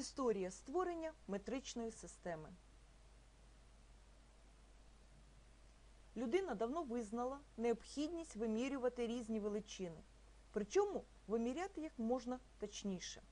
Історія створення метричної системи. Людина давно визнала необхідність вимірювати різні величини, причому виміряти їх можна точніше.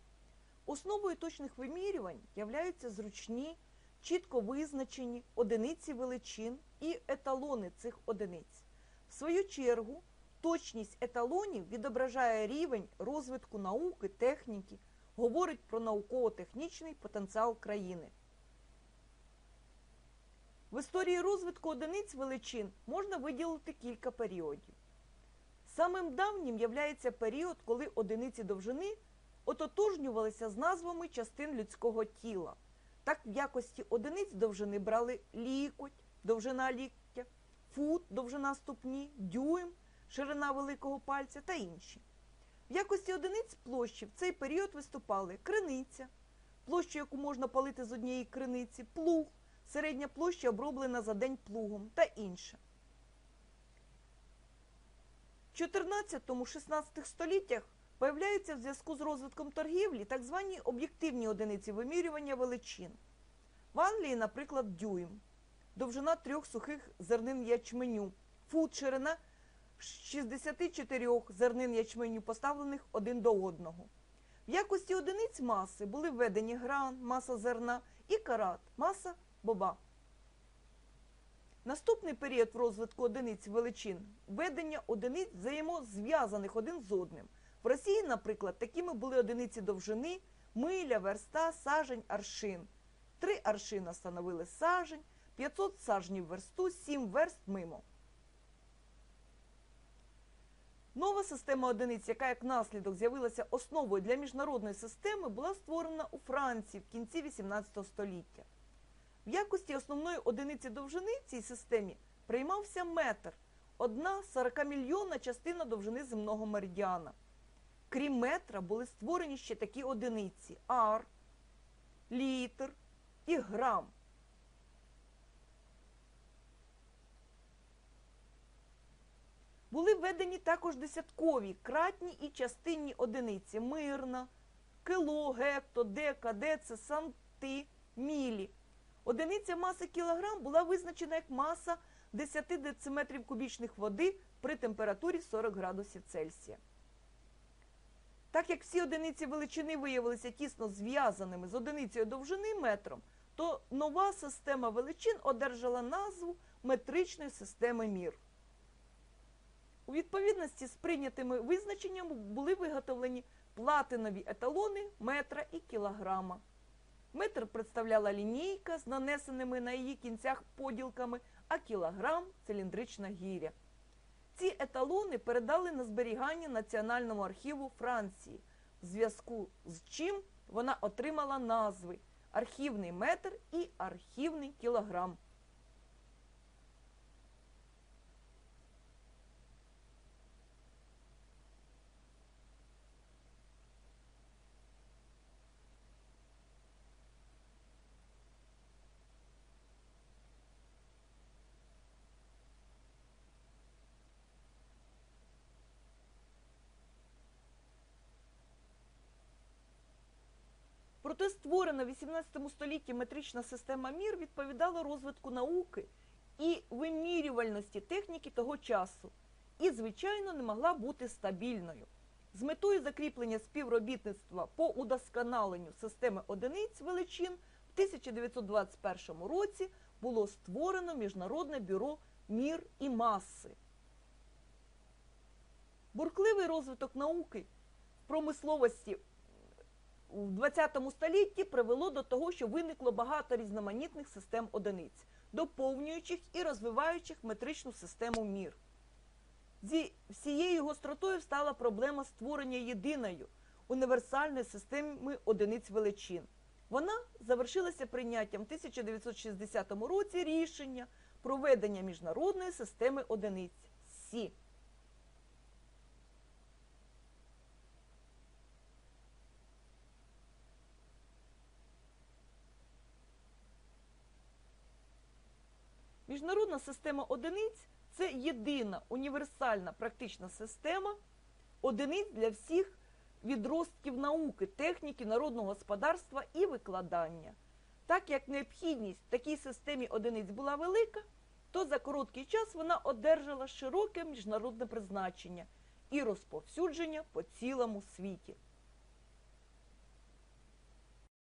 Основою точних вимірювань являються зручні, чітко визначені одиниці величин і еталони цих одиниць. В свою чергу, точність еталонів відображає рівень розвитку науки, техніки, говорить про науково-технічний потенціал країни. В історії розвитку одиниць величин можна виділити кілька періодів. Самим давнім являється період, коли одиниці довжини ототожнювалися з назвами частин людського тіла. Так в якості одиниць довжини брали лікоть, довжина ліктя, фут, довжина ступні, дюйм, ширина великого пальця та інші. В якості одиниць площі в цей період виступали криниця, площу, яку можна палити з однієї криниці, плуг, середня площа оброблена за день плугом та інше. В 14-16 століттях появляються в зв'язку з розвитком торгівлі так звані об'єктивні одиниці вимірювання величин. В Англії, наприклад, дюйм, довжина трьох сухих зернин ячменю, фут ширина 64 зернин ячменю, поставлених один до одного. В якості одиниць маси були введені гран, маса зерна і карат, маса боба. Наступний період в розвитку одиниць величин введення одиниць взаємозв'язаних один з одним. В Росії, наприклад, такими були одиниці довжини, миля, верста, сажень, аршин. Три аршина становили сажень, 500 сажнів версту, 7 верст мимо. Нова система одиниць, яка як наслідок з'явилася основою для міжнародної системи, була створена у Франції в кінці 18 століття. В якості основної одиниці довжини в цій системі приймався метр, одна 40-мільйонна частина довжини земного меридіана. Крім метра, були створені ще такі одиниці ар, літр і грам. Були введені також десяткові, кратні і частинні одиниці мирна, кило, гекто, дека, деце, санти, мілі. Одиниця маси кілограм була визначена як маса 10 дециметрів кубічних води при температурі 40 градусів Цельсія. Так як всі одиниці величини виявилися тісно зв'язаними з одиницею довжини метром, то нова система величин одержала назву метричної системи мір. У відповідності з прийнятими визначеннями були виготовлені платинові еталони метра і кілограма. Метр представляла лінійка з нанесеними на її кінцях поділками, а кілограм циліндрична гіря. Ці еталони передали на зберігання Національному архіву Франції, в зв'язку з чим вона отримала назви архівний метр і архівний кілограм. Проте створена в 18 столітті метрична система мір відповідала розвитку науки і вимірювальності техніки того часу, і, звичайно, не могла бути стабільною. З метою закріплення співробітництва по удосконаленню системи одиниць величин в 1921 році було створено Міжнародне бюро мір і маси. Бурхливий розвиток науки промисловості в 20 столітті привело до того, що виникло багато різноманітних систем одиниць, доповнюючих і розвиваючих метричну систему мір. Зі всією гостротою стала проблема створення єдиної універсальної системи одиниць величин. Вона завершилася прийняттям в 1960 році рішення про введення міжнародної системи одиниць СІ. Міжнародна система одиниць це єдина універсальна практична система одиниць для всіх відростків науки, техніки народного господарства і викладання. Так як необхідність в такій системі одиниць була велика, то за короткий час вона одержала широке міжнародне призначення і розповсюдження по цілому світі.